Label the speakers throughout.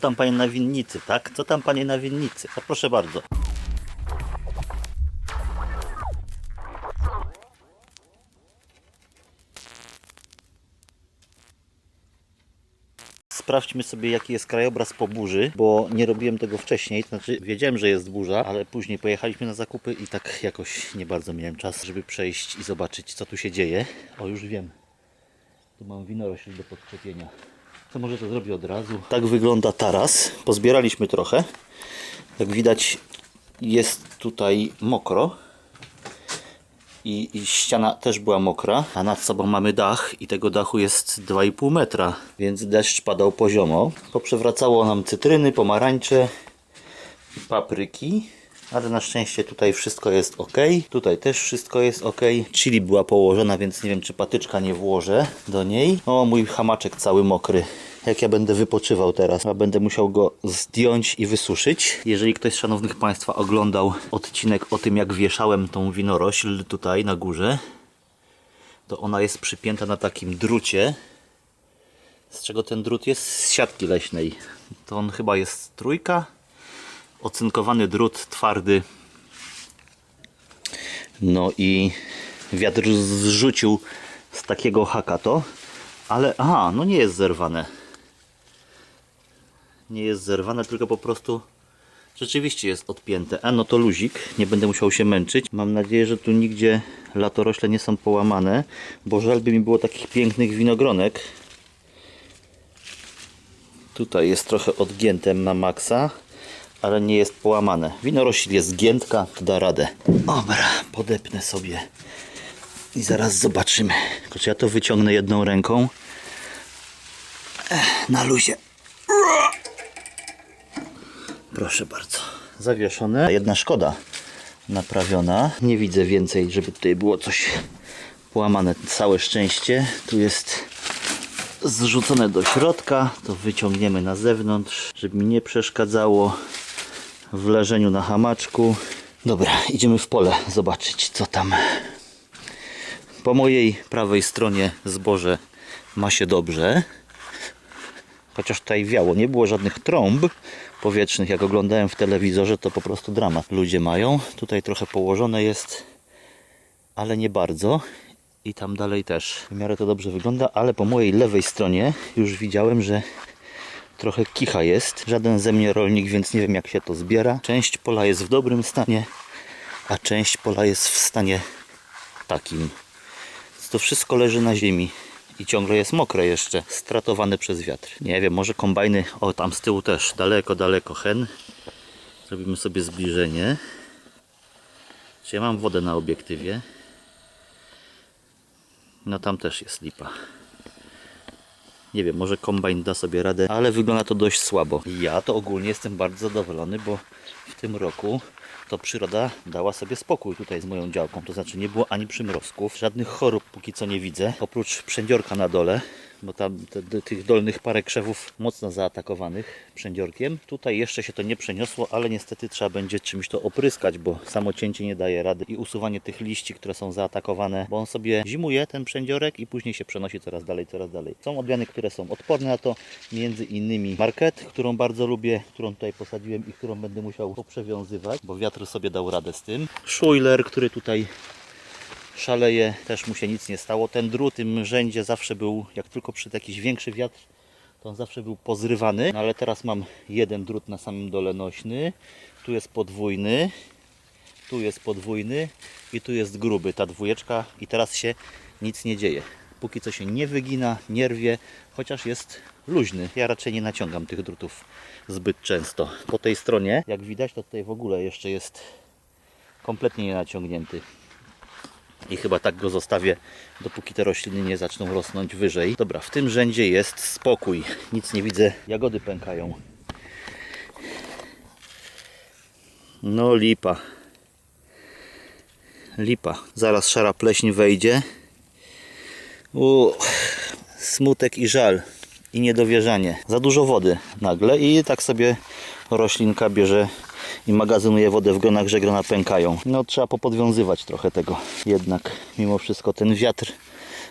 Speaker 1: tam panie na winnicy, tak? Co tam panie na winnicy? A proszę bardzo. Sprawdźmy sobie jaki jest krajobraz po burzy, bo nie robiłem tego wcześniej, znaczy wiedziałem, że jest burza, ale później pojechaliśmy na zakupy i tak jakoś nie bardzo miałem czas, żeby przejść i zobaczyć co tu się dzieje. O już wiem, tu mam winorośl do podczepienia. To może to zrobię od razu. Tak wygląda taras. Pozbieraliśmy trochę. Jak widać jest tutaj mokro. I, I ściana też była mokra, a nad sobą mamy dach i tego dachu jest 2,5 metra, więc deszcz padał poziomo. Poprzewracało nam cytryny, pomarańcze papryki. Ale na szczęście tutaj wszystko jest ok. Tutaj też wszystko jest ok. Chili była położona, więc nie wiem czy patyczka nie włożę do niej. O, mój hamaczek cały mokry. Jak ja będę wypoczywał teraz, a będę musiał go zdjąć i wysuszyć. Jeżeli ktoś z szanownych Państwa oglądał odcinek o tym, jak wieszałem tą winorośl tutaj na górze, to ona jest przypięta na takim drucie. Z czego ten drut jest? Z siatki leśnej. To on chyba jest trójka ocynkowany drut twardy. No i wiatr zrzucił z takiego haka to, ale aha, no nie jest zerwane. Nie jest zerwane, tylko po prostu rzeczywiście jest odpięte. A no to luzik, nie będę musiał się męczyć. Mam nadzieję, że tu nigdzie latorośle nie są połamane, bo żal by mi było takich pięknych winogronek. Tutaj jest trochę odgięte na maksa ale nie jest połamane. Winorośl jest giętka, to da radę. Dobra, podepnę sobie i zaraz zobaczymy. Tylko ja to wyciągnę jedną ręką. Ech, na luzie. Proszę bardzo. Zawieszone. Jedna szkoda naprawiona. Nie widzę więcej, żeby tutaj było coś połamane. Całe szczęście. Tu jest zrzucone do środka. To wyciągniemy na zewnątrz, żeby mi nie przeszkadzało w leżeniu na hamaczku. Dobra, idziemy w pole zobaczyć co tam. Po mojej prawej stronie zboże ma się dobrze. Chociaż tutaj wiało, nie było żadnych trąb powietrznych, jak oglądałem w telewizorze, to po prostu dramat ludzie mają. Tutaj trochę położone jest, ale nie bardzo. I tam dalej też. W miarę to dobrze wygląda, ale po mojej lewej stronie już widziałem, że trochę kicha jest. Żaden ze mnie rolnik, więc nie wiem jak się to zbiera. Część pola jest w dobrym stanie, a część pola jest w stanie takim. To wszystko leży na ziemi i ciągle jest mokre jeszcze, stratowane przez wiatr. Nie wiem, może kombajny, o tam z tyłu też, daleko, daleko hen. Zrobimy sobie zbliżenie. Czy ja mam wodę na obiektywie? No tam też jest lipa. Nie wiem, może kombajn da sobie radę, ale wygląda to dość słabo. Ja to ogólnie jestem bardzo zadowolony, bo w tym roku to przyroda dała sobie spokój tutaj z moją działką. To znaczy nie było ani przymrozków, żadnych chorób póki co nie widzę, oprócz przędziorka na dole, bo tam te, tych dolnych parę krzewów mocno zaatakowanych przędziorkiem. Tutaj jeszcze się to nie przeniosło, ale niestety trzeba będzie czymś to opryskać, bo samo cięcie nie daje rady i usuwanie tych liści, które są zaatakowane, bo on sobie zimuje ten przędziorek i później się przenosi coraz dalej, coraz dalej. Są odmiany, które są odporne na to, między innymi Market, którą bardzo lubię, którą tutaj posadziłem i którą będę musiał poprzewiązywać, bo wiatr sobie dał radę z tym. Schuiler, który tutaj szaleje, też mu się nic nie stało. Ten drut tym rzędzie zawsze był, jak tylko przyszedł jakiś większy wiatr, to on zawsze był pozrywany, no ale teraz mam jeden drut na samym dole nośny, tu jest podwójny, tu jest podwójny i tu jest gruby, ta dwójeczka i teraz się nic nie dzieje. Póki co się nie wygina, nie rwie, chociaż jest luźny. Ja raczej nie naciągam tych drutów zbyt często. Po tej stronie, jak widać, to tutaj w ogóle jeszcze jest kompletnie nie naciągnięty. I chyba tak go zostawię, dopóki te rośliny nie zaczną rosnąć wyżej. Dobra, w tym rzędzie jest spokój. Nic nie widzę, jagody pękają. No lipa. Lipa. Zaraz szara pleśń wejdzie. U, smutek i żal. I niedowierzanie. Za dużo wody nagle i tak sobie roślinka bierze i magazynuje wodę w gronach, że grona pękają. No trzeba popodwiązywać trochę tego. Jednak mimo wszystko ten wiatr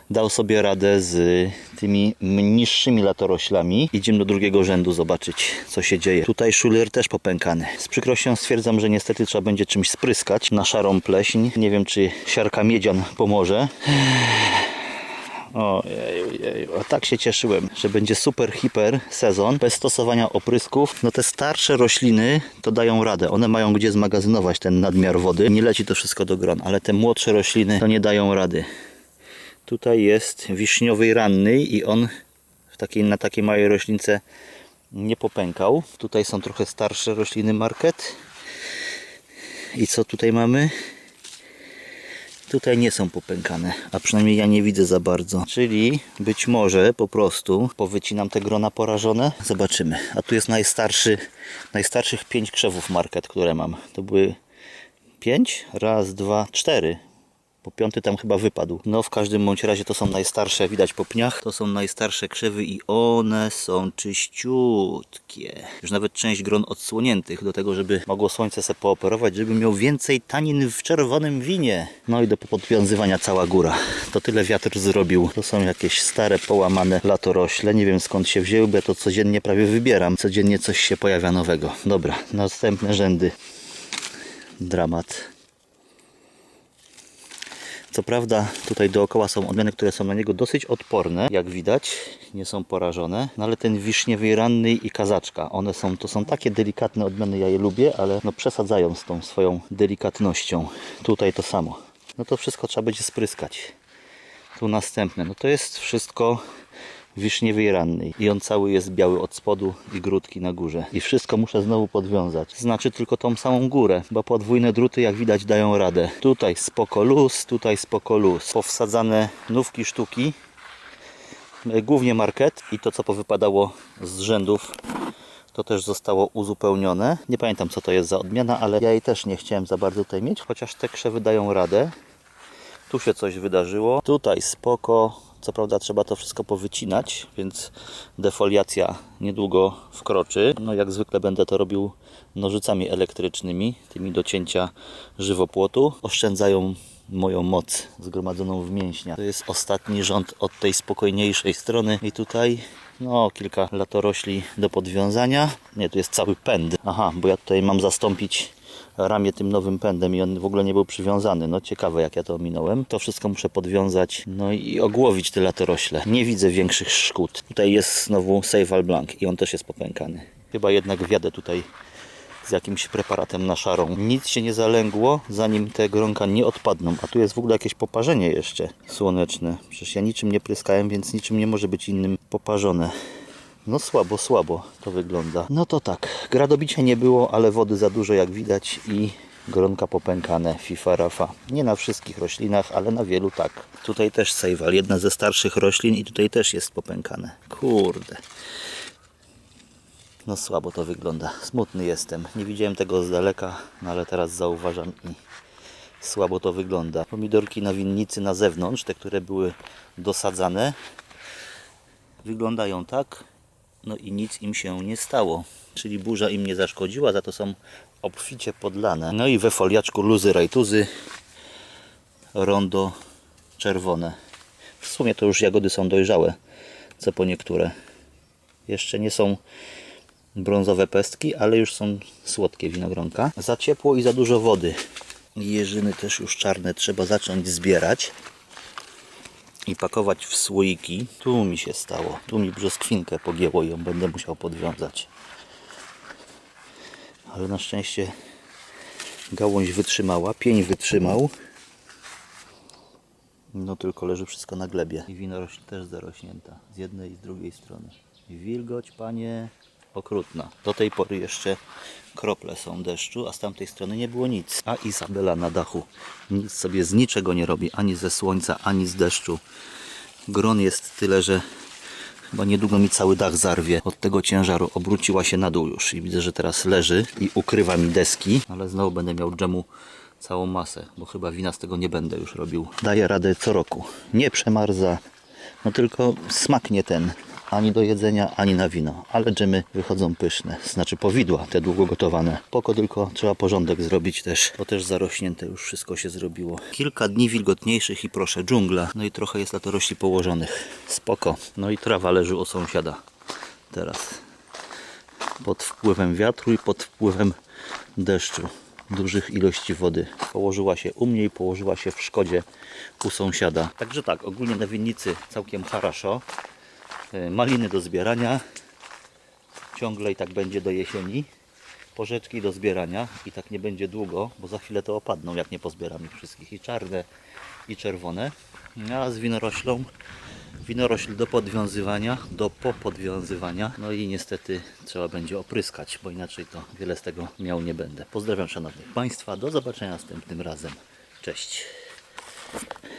Speaker 1: dał sobie radę z tymi niższymi latoroślami. Idziemy do drugiego rzędu zobaczyć, co się dzieje. Tutaj szulier też popękany. Z przykrością stwierdzam, że niestety trzeba będzie czymś spryskać na szarą pleśń. Nie wiem, czy siarka miedzian pomoże. Ojej, a tak się cieszyłem, że będzie super hiper sezon bez stosowania oprysków. No te starsze rośliny to dają radę. One mają gdzie zmagazynować ten nadmiar wody. Nie leci to wszystko do gron, ale te młodsze rośliny to nie dają rady. Tutaj jest wiśniowy ranny i on w takiej, na takiej małej roślince nie popękał. Tutaj są trochę starsze rośliny market. I co tutaj mamy? Tutaj nie są popękane, a przynajmniej ja nie widzę za bardzo. Czyli być może po prostu powycinam te grona porażone. Zobaczymy. A tu jest najstarszy, najstarszych pięć krzewów market, które mam. To były pięć? Raz, dwa, cztery. Po piąty tam chyba wypadł. No w każdym bądź razie to są najstarsze, widać po pniach. To są najstarsze krzewy i one są czyściutkie. Już nawet część gron odsłoniętych do tego, żeby mogło słońce se pooperować, żeby miał więcej tanin w czerwonym winie. No i do podwiązywania cała góra. To tyle wiatr zrobił. To są jakieś stare, połamane latorośle. Nie wiem skąd się wzięły, bo ja to codziennie prawie wybieram. Codziennie coś się pojawia nowego. Dobra, następne rzędy. Dramat. Co prawda tutaj dookoła są odmiany, które są na niego dosyć odporne, jak widać, nie są porażone, no ale ten wiśniowy ranny i kazaczka, one są, to są takie delikatne odmiany, ja je lubię, ale no przesadzają z tą swoją delikatnością. Tutaj to samo. No to wszystko trzeba będzie spryskać. Tu następne, no to jest wszystko wiśniowy ranny i on cały jest biały od spodu i grudki na górze. I wszystko muszę znowu podwiązać. Znaczy tylko tą samą górę, bo podwójne druty jak widać dają radę. Tutaj spoko luz, tutaj spoko luz. Powsadzane nówki sztuki, e, głównie market i to co powypadało z rzędów to też zostało uzupełnione. Nie pamiętam co to jest za odmiana, ale ja jej też nie chciałem za bardzo tutaj mieć, chociaż te krzewy dają radę. Tu się coś wydarzyło. Tutaj spoko. Co prawda trzeba to wszystko powycinać, więc defoliacja niedługo wkroczy. No jak zwykle będę to robił nożycami elektrycznymi, tymi do cięcia żywopłotu. Oszczędzają moją moc zgromadzoną w mięśniach. To jest ostatni rząd od tej spokojniejszej strony i tutaj no kilka latorośli do podwiązania. Nie, tu jest cały pęd. Aha, bo ja tutaj mam zastąpić ramię tym nowym pędem i on w ogóle nie był przywiązany. No ciekawe jak ja to ominąłem. To wszystko muszę podwiązać, no i ogłowić te latorośle. Nie widzę większych szkód. Tutaj jest znowu Seival Blanc i on też jest popękany. Chyba jednak wjadę tutaj z jakimś preparatem na szarą. Nic się nie zalęgło, zanim te gronka nie odpadną. A tu jest w ogóle jakieś poparzenie jeszcze słoneczne. Przecież ja niczym nie pryskałem, więc niczym nie może być innym poparzone. No słabo, słabo to wygląda. No to tak, gradobicia nie było, ale wody za dużo jak widać i gronka popękane, FIFA Rafa. Nie na wszystkich roślinach, ale na wielu tak. Tutaj też sejwal, jedna ze starszych roślin i tutaj też jest popękane. Kurde. No słabo to wygląda. Smutny jestem. Nie widziałem tego z daleka, no ale teraz zauważam i słabo to wygląda. Pomidorki na winnicy na zewnątrz, te które były dosadzane, wyglądają tak, no i nic im się nie stało. Czyli burza im nie zaszkodziła, za to są obficie podlane. No i we foliaczku luzy rajtuzy, rondo czerwone. W sumie to już jagody są dojrzałe, co po niektóre. Jeszcze nie są brązowe pestki, ale już są słodkie winogronka. Za ciepło i za dużo wody. Jeżyny też już czarne trzeba zacząć zbierać i pakować w słoiki. Tu mi się stało. Tu mi brzoskwinkę pogięło i ją będę musiał podwiązać. Ale na szczęście gałąź wytrzymała, pień wytrzymał. No tylko leży wszystko na glebie. I winorośl też zarośnięta. Z jednej i z drugiej strony. Wilgoć, panie, okrutna. Do tej pory jeszcze krople są deszczu, a z tamtej strony nie było nic. A Izabela na dachu nic sobie z niczego nie robi, ani ze słońca, ani z deszczu. Gron jest tyle, że chyba niedługo mi cały dach zarwie. Od tego ciężaru obróciła się na dół już i widzę, że teraz leży i ukrywa mi deski, ale znowu będę miał dżemu całą masę, bo chyba wina z tego nie będę już robił. Daję radę co roku. Nie przemarza, no tylko smak nie ten. Ani do jedzenia, ani na wino. Ale dżemy wychodzą pyszne. Znaczy powidła, te długo gotowane. Poko tylko trzeba porządek zrobić też, bo też zarośnięte już wszystko się zrobiło. Kilka dni wilgotniejszych i proszę, dżungla. No i trochę jest latorośli położonych. Spoko. No i trawa leży u sąsiada. Teraz. Pod wpływem wiatru i pod wpływem deszczu. Dużych ilości wody. Położyła się u mnie i położyła się w szkodzie u sąsiada. Także tak, ogólnie na winnicy całkiem haraszo. E, Maliny do zbierania. Ciągle i tak będzie do jesieni. Porzeczki do zbierania i tak nie będzie długo, bo za chwilę to opadną, jak nie pozbieram ich wszystkich. I czarne, i czerwone. A z winoroślą winorośl do podwiązywania, do popodwiązywania. No i niestety trzeba będzie opryskać, bo inaczej to wiele z tego miał nie będę. Pozdrawiam szanownych Państwa, do zobaczenia następnym razem. Cześć.